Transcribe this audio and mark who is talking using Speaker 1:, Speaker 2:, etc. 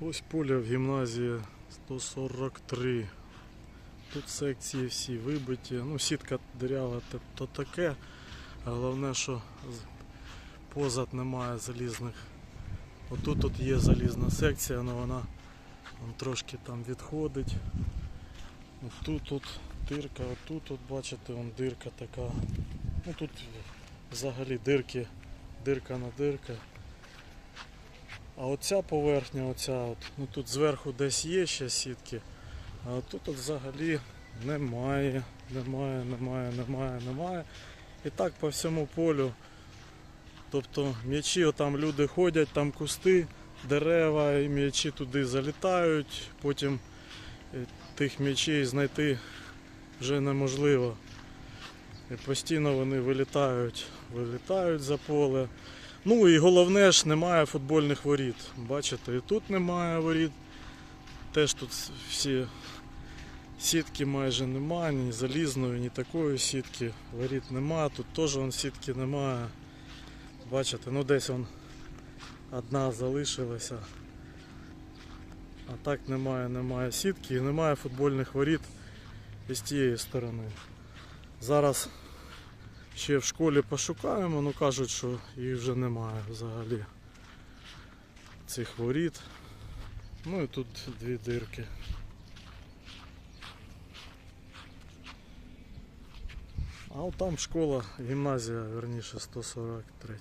Speaker 1: Ось поля в гімназії 143. Тут секції всі вибиті. Ну, сітка дирява то, то таке. Головне, що позад немає залізних. Отут тут є залізна секція, але вона вон трошки там відходить. Тут тут дирка, отут тут бачите, вон дирка така. Ну тут взагалі дирки, дирка на дирка. А оця поверхня, оця от, ну тут зверху десь є ще сітки, а тут от взагалі немає, немає, немає, немає, немає. І так по всьому полю. Тобто м'ячі, отам люди ходять, там кусти, дерева, і м'ячі туди залітають, потім е, тих м'ячей знайти вже неможливо. І постійно вони вилітають, вилітають за поле. Ну і головне ж немає футбольних воріт. Бачите, і тут немає воріт. Теж тут всі сітки майже немає, ні залізної, ні такої сітки. Воріт немає, тут теж вон сітки немає. Бачите, ну десь вон одна залишилася. А так немає, немає сітки і немає футбольних воріт з тієї сторони. Зараз ще в школі пошукаємо, але кажуть, що їх вже немає взагалі. Цих воріт. Ну і тут дві дирки. А от там школа, гімназія, верніше 143.